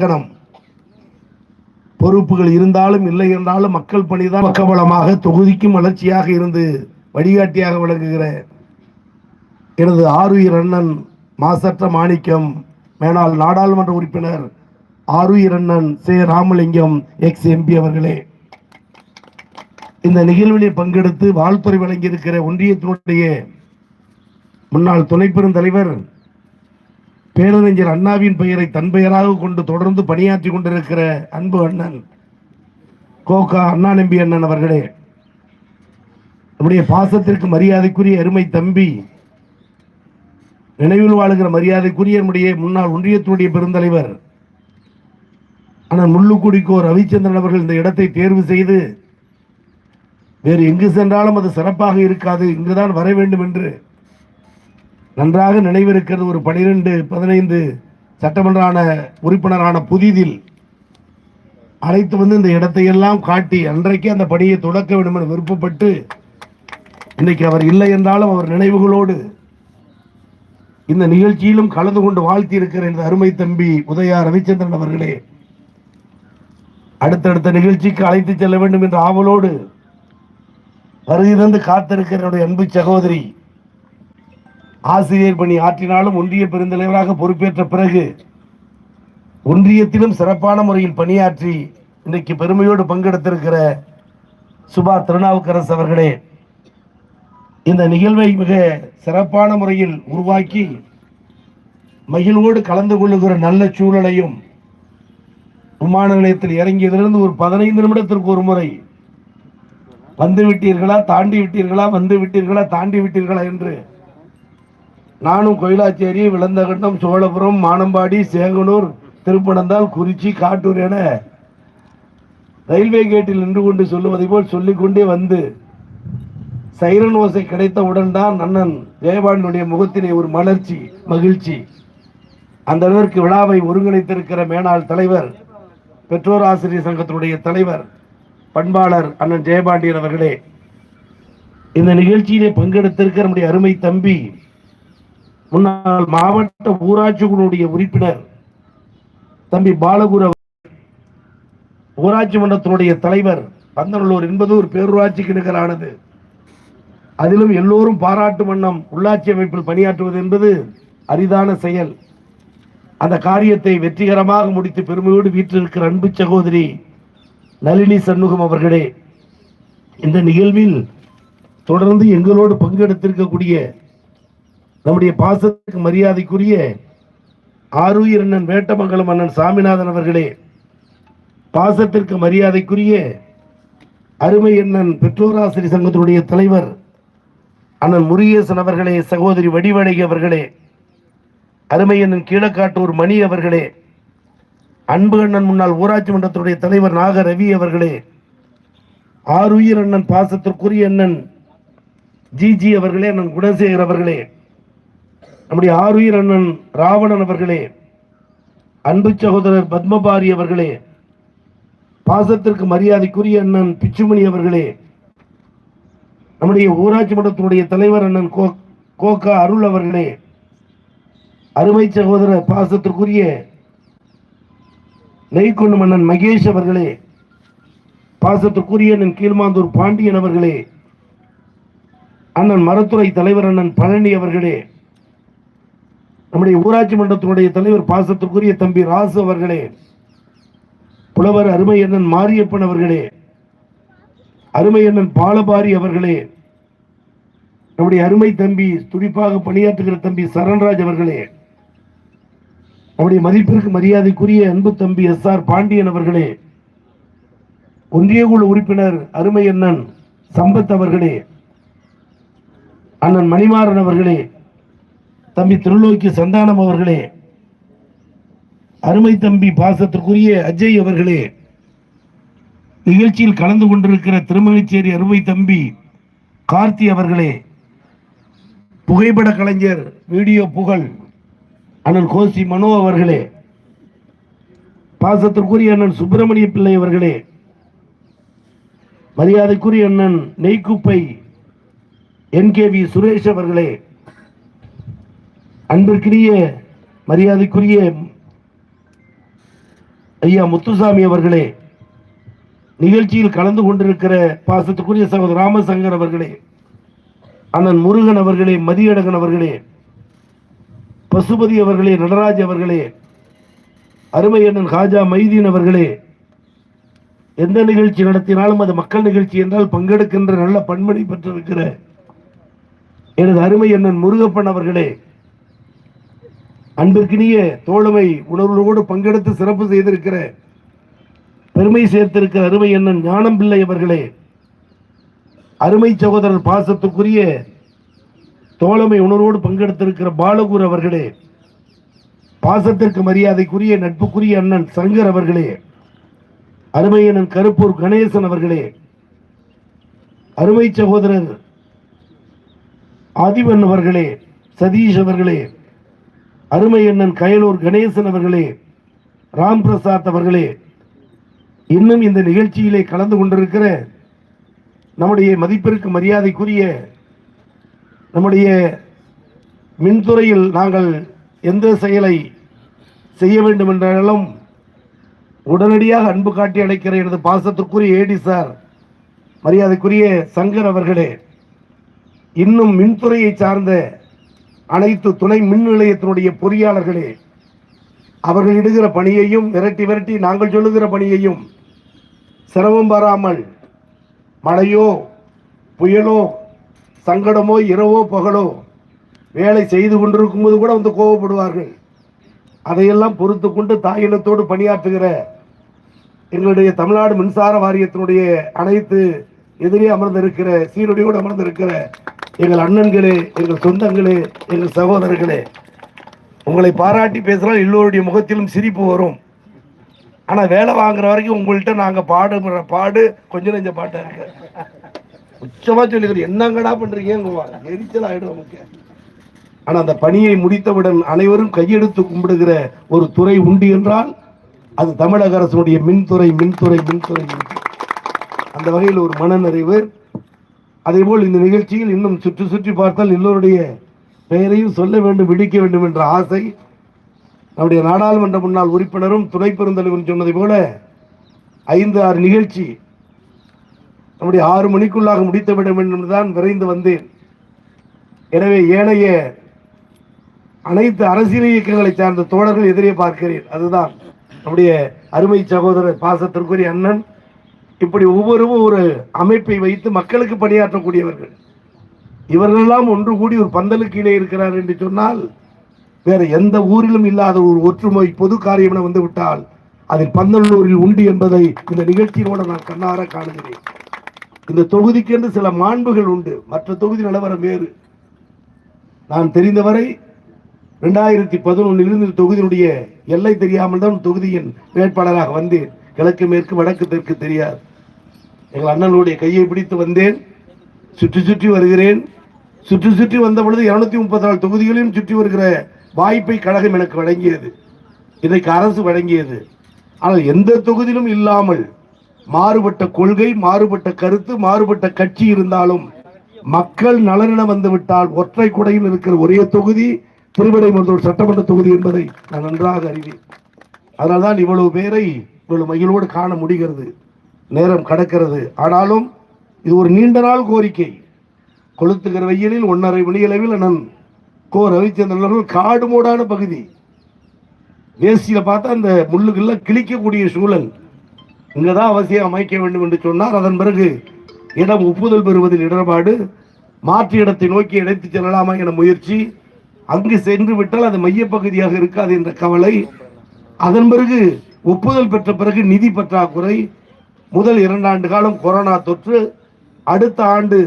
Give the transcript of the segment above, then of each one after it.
கணம் பொறுப்புகள் இருந்தாலும் இல்லை என்றாலும் மக்கள் பணிதான் பக்கபலமாக தொகுதிக்கும் வளர்ச்சியாக இருந்து வழிகாட்டியாக விளங்குகிற எனது ஆறுயிர் அண்ணன் மாசற்ற மாணிக்கம் மேனால் நாடாளுமன்ற உறுப்பினர் ஆறுயிர் அண்ணன் சே. ராமலிங்கம் எக்ஸ் எம்பி அவர்களே. இந்த நிகழ்விலே பங்கெடுத்து வாழ்த்துறை வழங்கியிருக்கிற ஒன்றியத்தினுடைய முன்னாள் துணை பெருந்தலைவர் பேரறிஞர் அண்ணாவின் பெயரை தன் பெயராக கொண்டு தொடர்ந்து பணியாற்றி கொண்டிருக்கிற அன்பு அண்ணன் கோகா அண்ணா நம்பி அண்ணன் அவர்களே நம்முடைய பாசத்திற்கு மரியாதைக்குரிய அருமை தம்பி நினைவில் வாழுகிற மரியாதைக்குரிய நம்முடைய முன்னாள் ஒன்றியத்துடைய பெருந்தலைவர் ஆனால் முள்ளுக்குடிக்கோ ரவிச்சந்திரன் அவர்கள் இந்த இடத்தை தேர்வு செய்து வேறு எங்கு சென்றாலும் அது சிறப்பாக இருக்காது இங்குதான் வர வேண்டும் என்று நன்றாக நினைவிருக்கிறது ஒரு பனிரெண்டு பதினைந்து சட்டமன்றான உறுப்பினரான புதிதில் அழைத்து வந்து இந்த இடத்தையெல்லாம் காட்டி அன்றைக்கே அந்த பணியை தொடக்க வேண்டும் என விருப்பப்பட்டு இன்னைக்கு அவர் இல்லை என்றாலும் அவர் நினைவுகளோடு இந்த நிகழ்ச்சியிலும் கலந்து கொண்டு வாழ்த்தி இருக்கிற இந்த அருமை தம்பி உதயா ரவிச்சந்திரன் அவர்களே அடுத்தடுத்த நிகழ்ச்சிக்கு அழைத்து செல்ல வேண்டும் என்ற ஆவலோடு வருகை தந்து காத்திருக்கிற என்னுடைய அன்பு சகோதரி ஆசிரியர் பணி ஆற்றினாலும் ஒன்றிய பெருந்தலைவராக பொறுப்பேற்ற பிறகு ஒன்றியத்திலும் சிறப்பான முறையில் பணியாற்றி இன்றைக்கு பெருமையோடு பங்கெடுத்திருக்கிற சுபா திருநாவுக்கரசு அவர்களே இந்த நிகழ்வை மிக சிறப்பான முறையில் உருவாக்கி மகிழ்வோடு கலந்து கொள்ளுகிற நல்ல சூழலையும் விமான நிலையத்தில் இறங்கியதிலிருந்து ஒரு பதினைந்து நிமிடத்திற்கு ஒரு முறை வந்து விட்டீர்களா தாண்டி விட்டீர்களா வந்து விட்டீர்களா தாண்டி விட்டீர்களா என்று நானும் கோயிலாச்சேரி விளந்தகண்டம் சோழபுரம் மானம்பாடி சேங்கனூர் திருப்பனந்தாள் குறிச்சி காட்டூர் என ரயில்வே கேட்டில் நின்று கொண்டு சொல்லுவதை போல் சொல்லிக்கொண்டே வந்து சைரன் ஓசை கிடைத்தவுடன் தான் அண்ணன் ஜெயபாலனுடைய முகத்திலே ஒரு மலர்ச்சி மகிழ்ச்சி. அந்த அளவிற்கு விழாவை ஒருங்கிணைத்திருக்கிற மேனாள் தலைவர் பெற்றோர் ஆசிரியர் சங்கத்தினுடைய தலைவர் பண்பாளர் அண்ணன் ஜெயபாண்டியன் அவர்களே இந்த நிகழ்ச்சியிலே பங்கெடுத்திருக்கிற நம்முடைய அருமை தம்பி முன்னாள் மாவட்ட ஊராட்சிகளுடைய உறுப்பினர் தம்பி பாலகுரு ஊராட்சி மன்றத்தினுடைய தலைவர் பந்தநல்லூர் என்பது ஒரு பேரூராட்சிக்கு நிகரானது. அதிலும் எல்லோரும் பாராட்டு வண்ணம் உள்ளாட்சி அமைப்பில் பணியாற்றுவது என்பது அரிதான செயல். அந்த காரியத்தை வெற்றிகரமாக முடித்து பெருமையோடு வீற்றிருக்கிற அன்பு சகோதரி நளினி சண்முகம் அவர்களே இந்த நிகழ்வில் தொடர்ந்து எங்களோடு பங்கெடுத்திருக்கக்கூடிய நம்முடைய பாசத்துக்கு மரியாதைக்குரிய ஆரூர் அண்ணன் வேட்டமங்கலம் அண்ணன் சாமிநாதன் அவர்களே பாசத்திற்கு மரியாதைக்குரிய அருமை அண்ணன் பெற்றோராசிரியர் சங்கத்தினுடைய தலைவர் அண்ணன் முருகேசன் அவர்களே சகோதரி வடிவழகி அவர்களே அருமை அண்ணன் கீழக்காட்டூர் மணி அவர்களே அன்பு அண்ணன் முன்னாள் ஊராட்சி மன்றத்துடைய தலைவர் நாக ரவி அவர்களே ஆருயிர் அண்ணன் பாசத்திற்குரிய அண்ணன் ஜிஜி அவர்களே அண்ணன் குணசேகர் அவர்களே நம்முடைய ஆறுயிர் அண்ணன் ராவணன் அவர்களே அன்பு சகோதரர் பத்மபாரி அவர்களே பாசத்திற்கு மரியாதைக்குரிய அண்ணன் பிச்சுமணி அவர்களே நம்முடைய ஊராட்சி மன்றத்தினுடைய தலைவர் அண்ணன் கோ கோகா அருள் அவர்களே அருமை சகோதரர் பாசத்திற்குரிய நெய்கொண்டு மன்னன் மகேஷ் அவர்களே பாசத்திற்குரிய அண்ணன் கீழ்மாந்தூர் பாண்டியன் அவர்களே அண்ணன் மரத்துறை தலைவர் அண்ணன் பழனி அவர்களே நம்முடைய ஊராட்சி மன்றத்தினுடைய தலைவர் பாசத்திற்குரிய தம்பி ராசு அவர்களே புலவர் அருமை அண்ணன் மாரியப்பன் அவர்களே அருமை அண்ணன் பாலபாரி அவர்களே நம்முடைய அருமை தம்பி துடிப்பாக பணியாற்றுகிற தம்பி சரண்ராஜ் அவர்களே நம்முடைய மதிப்பிற்கு மரியாதைக்குரிய அன்பு தம்பி எஸ் ஆர் பாண்டியன் அவர்களே ஒன்றிய குழு உறுப்பினர் அருமை அண்ணன் சம்பத் அவர்களே அண்ணன் மணிமாறன் அவர்களே தம்பி திருலோக்கி சந்தானம் அவர்களே. அருமை தம்பி பாசத்திற்குரிய அஜய் அவர்களே. நிகழ்ச்சியில் கலந்து கொண்டிருக்கிற திருமணிச்சேரி அருமை தம்பி கார்த்தி அவர்களே. புகைப்பட கலைஞர் வீடியோ புகழ் அண்ணன் கோசி மனோ அவர்களே. பாசத்திற்குரிய அண்ணன் சுப்பிரமணிய பிள்ளை அவர்களே. மரியாதைக்குரிய அண்ணன் நெய்க்குப்பை என்கேவி சுரேஷ் அவர்களே. அன்பிற்குரிய மரியாதைக்குரிய ஐயா முத்துசாமி அவர்களே நிகழ்ச்சியில் கலந்து கொண்டிருக்கிற பாசத்துக்குரிய சகோதரர் ராமசங்கர் அவர்களே அண்ணன் முருகன் அவர்களே மதியழகன் அவர்களே பசுபதி அவர்களே நடராஜ் அவர்களே அருமை அண்ணன் ஹாஜா மைதீன் அவர்களே எந்த நிகழ்ச்சி நடத்தினாலும் அது மக்கள் நிகழ்ச்சி என்றால் பங்கெடுக்கின்ற நல்ல பண்பணி பெற்றிருக்கிற எனது அருமை அண்ணன் முருகப்பன் அவர்களே அன்பிற்கினிய தோழமை உணர்வோடு பங்கெடுத்து சிறப்பு செய்திருக்கிற பெருமை சேர்த்திருக்கிற அருமை அண்ணன் ஞானம் பிள்ளை அவர்களே அருமை சகோதரர் பாசத்துக்குரிய தோழமை உணர்வோடு பங்கெடுத்திருக்கிற பாலகுர் அவர்களே பாசத்திற்கு மரியாதைக்குரிய நட்புக்குரிய அண்ணன் சங்கர் அவர்களே அருமை அண்ணன் கருப்பூர் கணேசன் அவர்களே அருமை சகோதரர் ஆதிவன் அவர்களே சதீஷ் அவர்களே அருமை அண்ணன் கயலூர் கணேசன் அவர்களே ராம் பிரசாத் அவர்களே இன்னும் இந்த நிகழ்ச்சியிலே கலந்து கொண்டிருக்கிற நம்முடைய மதிப்பிற்கு மரியாதைக்குரிய நம்முடைய மின்துறையில் நாங்கள் எந்த செயலை செய்ய வேண்டும் என்றாலும் உடனடியாக அன்பு காட்டி அழைக்கிற எனது பாசத்திற்குரிய ஏடி சார் மரியாதைக்குரிய சங்கர் அவர்களே. இன்னும் மின்துறையை சார்ந்த அனைத்து துணை மின் நிலையத்தினுடைய பொறியாளர்களே அவர்கள் இடுகிற பணியையும் விரட்டி விரட்டி நாங்கள் சொல்லுகிற பணியையும் சிரமம் வராமல் மழையோ புயலோ சங்கடமோ இரவோ பகலோ வேலை செய்து கொண்டிருக்கும் போது கூட வந்து கோவப்படுவார்கள். அதையெல்லாம் பொறுத்து கொண்டு தாயினத்தோடு பணியாற்றுகிற எங்களுடைய தமிழ்நாடு மின்சார வாரியத்தினுடைய அனைத்து எதிரே அமர்ந்திருக்கிற சீருடையோடு அமர்ந்திருக்கிற எங்கள் அண்ணன்களே எங்கள் சொந்தங்களே எங்கள் சகோதரர்களே உங்களை பாராட்டி பேசலாம் எல்லோருடைய முகத்திலும் சிரிப்பு வரும். ஆனால் வேலை வாங்குற வரைக்கும் உங்கள்கிட்ட நாங்கள் பாடுற பாடு கொஞ்சம் நெஞ்ச பாட்டாக இருக்கு. உச்சமாக சொல்லிக்கிறோம் என்னங்கடா பண்ணுறீங்க எரிச்சல் ஆகிடும் நமக்கு. ஆனால் அந்த பணியை முடித்தவுடன் அனைவரும் கையெடுத்து கும்பிடுகிற ஒரு துறை உண்டு என்றால் அது தமிழக அரசுடைய மின்துறை மின்துறை மின்துறை. அந்த வகையில் ஒரு மனநிறைவு. அதேபோல் இந்த நிகழ்ச்சியில் இன்னும் சுற்றி சுற்றி பார்த்தால் எல்லோருடைய பெயரையும் சொல்ல வேண்டும் விடிக்க வேண்டும் என்ற ஆசை நம்முடைய நாடாளுமன்ற முன்னாள் உறுப்பினரும் துணை பெருந்தலைவரும் சொன்னதை போல ஐந்து ஆறு நிகழ்ச்சி நம்முடைய ஆறு மணிக்குள்ளாக முடித்து விட வேண்டும் என்றுதான் விரைந்து வந்தேன். எனவே ஏனைய அனைத்து அரசியல் இயக்கங்களை சார்ந்த தோழர்கள் எதிரே பார்க்கிறேன். அதுதான் நம்முடைய அருமை சகோதரர் பாசத்திற்குரிய அண்ணன் இப்படி ஒவ்வொருவரும் ஒரு அமைப்பை வைத்து மக்களுக்கு பணியாற்றக்கூடியவர்கள். இவர்களெல்லாம் ஒன்று கூடி ஒரு பந்தலுக்கு கீழே இருக்கிறார் என்று சொன்னால் வேற எந்த ஊரிலும் இல்லாத ஒரு ஒற்றுமை பொது காரியம் என வந்து விட்டால் அதில் பந்தலூரில் உண்டு என்பதை இந்த நிகழ்ச்சியோடு நான் கண்ணார காணுகிறேன். இந்த தொகுதிக்கென்று சில மாண்புகள் உண்டு மற்ற தொகுதி நிலவரம் வேறு. நான் தெரிந்தவரை ரெண்டாயிரத்தி பதினொன்னிலிருந்து இந்த தொகுதியினுடைய எல்லை தெரியாமல் தான் தொகுதியின் வேட்பாளராக வந்தேன். கிழக்கு மேற்கு வடக்கு தெற்கு தெரியாது. எங்கள் அண்ணனுடைய கையை பிடித்து வந்தேன். சுற்றி சுற்றி வருகிறேன். சுற்றி சுற்றி வந்த பொழுது இருநூத்தி முப்பத்தி நாலு தொகுதிகளையும் சுற்றி வருகிற வாய்ப்பை கழகம் எனக்கு வழங்கியது. இன்றைக்கு அரசு வழங்கியது. ஆனால் எந்த தொகுதியிலும் இல்லாமல் மாறுபட்ட கொள்கை மாறுபட்ட கருத்து மாறுபட்ட கட்சி இருந்தாலும் மக்கள் நலனிட வந்துவிட்டால் ஒற்றை குடையில் இருக்கிற ஒரே தொகுதி திருவிடைமருதூர் சட்டமன்ற தொகுதி என்பதை நான் நன்றாக அறிவேன். அதனால்தான் இவ்வளவு பேரை இவ்வளவு மகிழ்வோடு காண முடிகிறது. நேரம் கடக்கிறது. ஆனாலும் இது ஒரு நீண்ட நாள் கோரிக்கை. கொளுத்துகிற வெயிலில் ஒன்றரை மணியளவில் அண்ணன் கோ ரவிச்சந்திரன் அவர்கள் காடு மூடான பகுதி. வேசியில் பார்த்தா அந்த முள்ளுக்கெல்லாம் கிழிக்கக்கூடிய சூழல். இங்கே தான் அவசியம் அமைக்க வேண்டும் என்று சொன்னார். அதன் பிறகு இடம் ஒப்புதல் பெறுவதில் இடர்பாடு மாற்று இடத்தை நோக்கி இணைத்து செல்லலாமா என முயற்சி அங்கு சென்று விட்டால் அது மையப்பகுதியாக இருக்காது என்ற கவலை அதன் பிறகு ஒப்புதல் பெற்ற பிறகு நிதி பற்றாக்குறை முதல் இரண்டாண்டு காலம் கொரோனா தொற்று அடுத்த ஆண்டு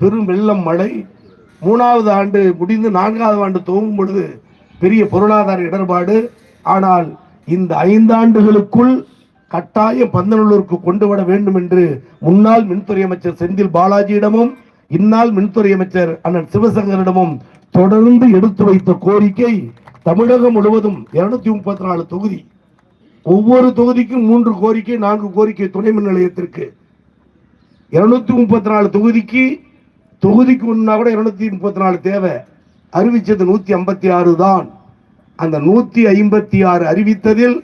பெரும் வெள்ளம் மழை மூணாவது ஆண்டு முடிந்து நான்காவது ஆண்டு துவங்கும் பொழுது பெரிய பொருளாதார இடர்பாடு. ஆனால் இந்த ஐந்தாண்டுகளுக்குள் கட்டாய பந்தநல்லூருக்கு கொண்டு வர வேண்டும் என்று முன்னாள் மின்துறை அமைச்சர் செந்தில் பாலாஜியிடமும் இந்நாள் மின்துறை அமைச்சர் அண்ணன் சிவசங்கரிடமும் தொடர்ந்து எடுத்து வைத்த கோரிக்கை தமிழகம் முழுவதும் இருநூத்தி முப்பத்தி நாலு தொகுதி. ஒவ்வொரு தொகுதிக்கும் மூன்று கோரிக்கை நான்கு கோரிக்கை துணை மின் நிலையத்திற்கு. இருநூத்தி முப்பத்தி நாலு தொகுதிக்கு தொகுதிக்கு முன்னா கூட இருநூத்தி முப்பத்தி நாலு தேவை. அறிவிச்சது நூத்தி ஐம்பத்தி ஆறு தான். அந்த நூத்தி ஐம்பத்தி ஆறு அறிவித்ததில்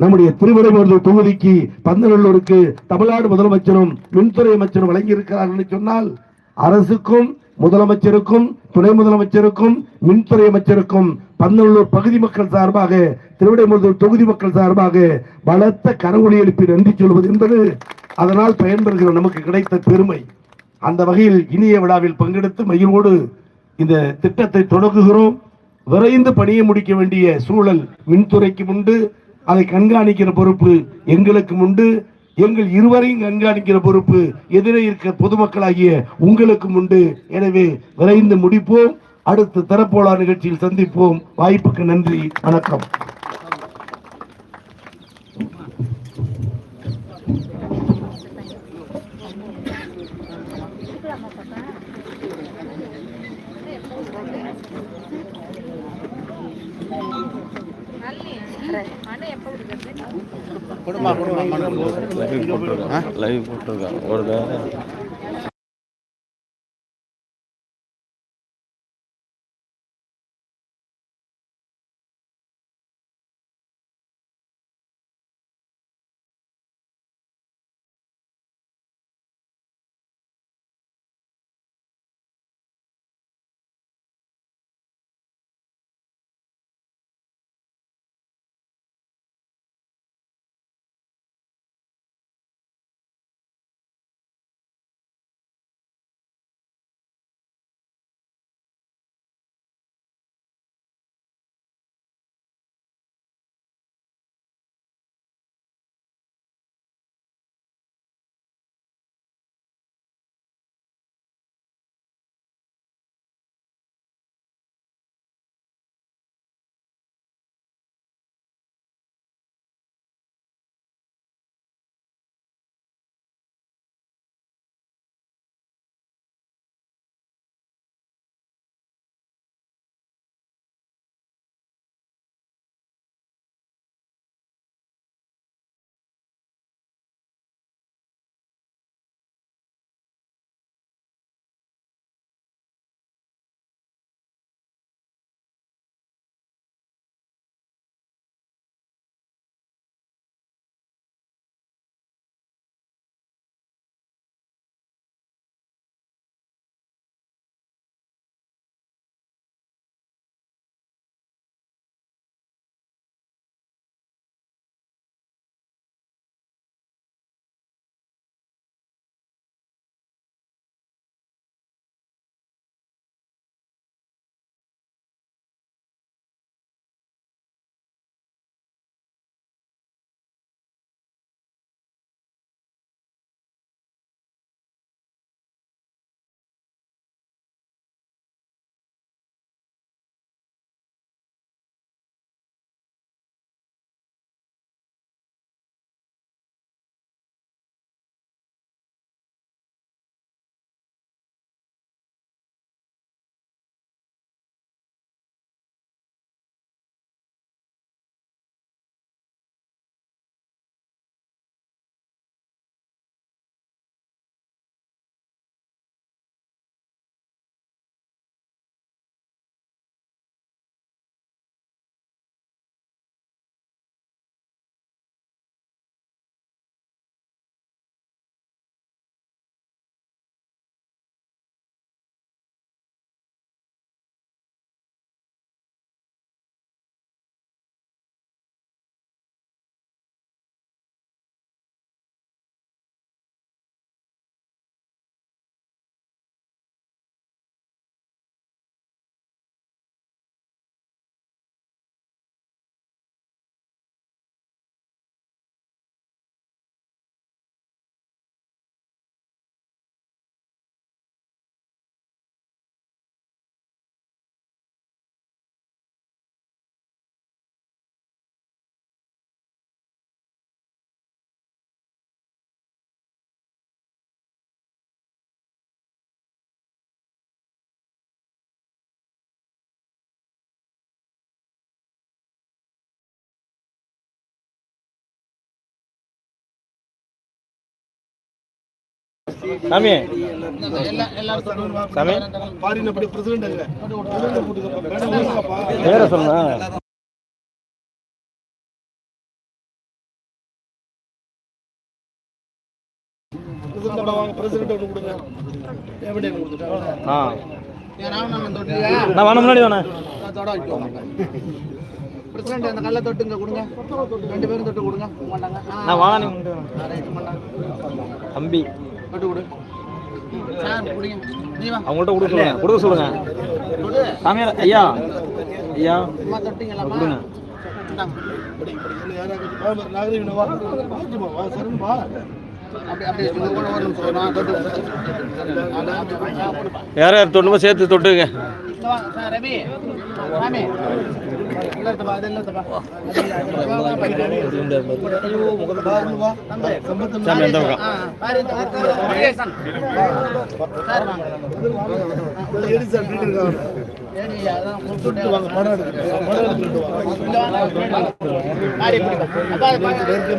நம்முடைய திருவிடைமருதூர் தொகுதிக்கு பந்தநல்லூருக்கு தமிழ்நாடு முதலமைச்சரும் மின்துறை அமைச்சரும் வழங்கியிருக்கிறார்கள் சொன்னால் அரசுக்கும் முதலமைச்சருக்கும் துணை முதலமைச்சருக்கும் மின்துறை அமைச்சருக்கும் பந்தநல்லூர் பகுதி மக்கள் சார்பாக திருவிடைமுதல் தொகுதி மக்கள் சார்பாக பலத்த கரவொலி எழுப்பி நன்றி சொல்வது என்பது அதனால் பயன்பெறுகிற நமக்கு கிடைத்த பெருமை. அந்த வகையில் இனிய விழாவில் பங்கெடுத்து மகிழ்வோடு இந்த திட்டத்தை தொடங்குகிறோம். விரைந்து பணியை முடிக்க வேண்டிய சூழல் மின்துறைக்கு உண்டு. அதை கண்காணிக்கிற பொறுப்பு எங்களுக்கும் உண்டு. எங்கள் இருவரையும் கண்காணிக்கிற பொறுப்பு எதிரே இருக்க பொதுமக்களாகிய உங்களுக்கும் உண்டு. எனவே விரைந்து முடிப்போம். அடுத்து தரப்போலா நிகழ்ச்சியில் சந்திப்போம். வாய்ப்புக்கு நன்றி. வணக்கம். லைவ் போட்டிருக்கான் லைவ் போட்டிருக்கான் ஒரு சாமி. சாமி. பேர சொல்லுங்க. முன்னாடி வேணா பிரசிடென்ட் அந்த கல்ல தொட்டு இங்க கொடுங்க ரெண்டு பேரும் தொட்டு கொடுங்க மாட்டாங்க நான் வாங்க தம்பி. தொட்டு கொடு. சார் குடிங்க. நீ வா. அவங்கள்ட்ட கொடுக்க சொல்லுங்க. கொடுக்க சொல்லுங்க. சாமியார் ஐயா. ஐயா. கொடுங்க. யார் யார் தொண்ணுமோ சேர்த்து தொட்டுங்க.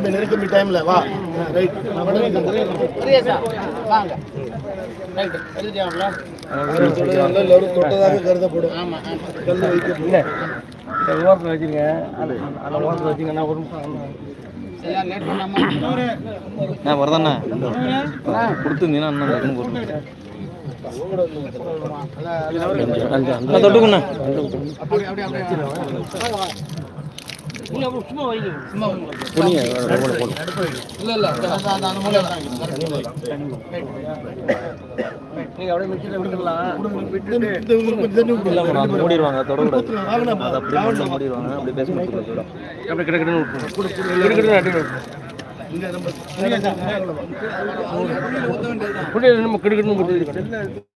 நெருக்கம்பி டைம்ல வா ரைட் வாங்க. ரைட் எழுதியாங்களா எல்லாரும் தொட்டதாக கருதப்படும் ஆமா ஆமா கல் வைக்க இந்த ஓரத்தில் வச்சுருங்க அந்த ஓரத்தில் வச்சுங்கன்னா ஒரு நான் வரதாண்ணா. கொடுத்துருந்தீங்கன்னா டக்குனு போட்டு தொட்டுக்குண்ணா. மூடிடுவாங்க மண்ணில் மூடிடுவாங்க அப்படியே பேச முடியாது அப்படியே கிட்ட கிட்ட விட்டுருவோம் கிட்ட கிட்ட அடி புரியுது நம்ம கிட்ட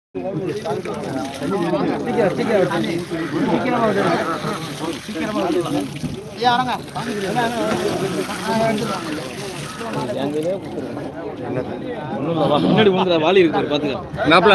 முன்னாடி வாலி இருக்கு பாத்துக்க. மாப்பிள.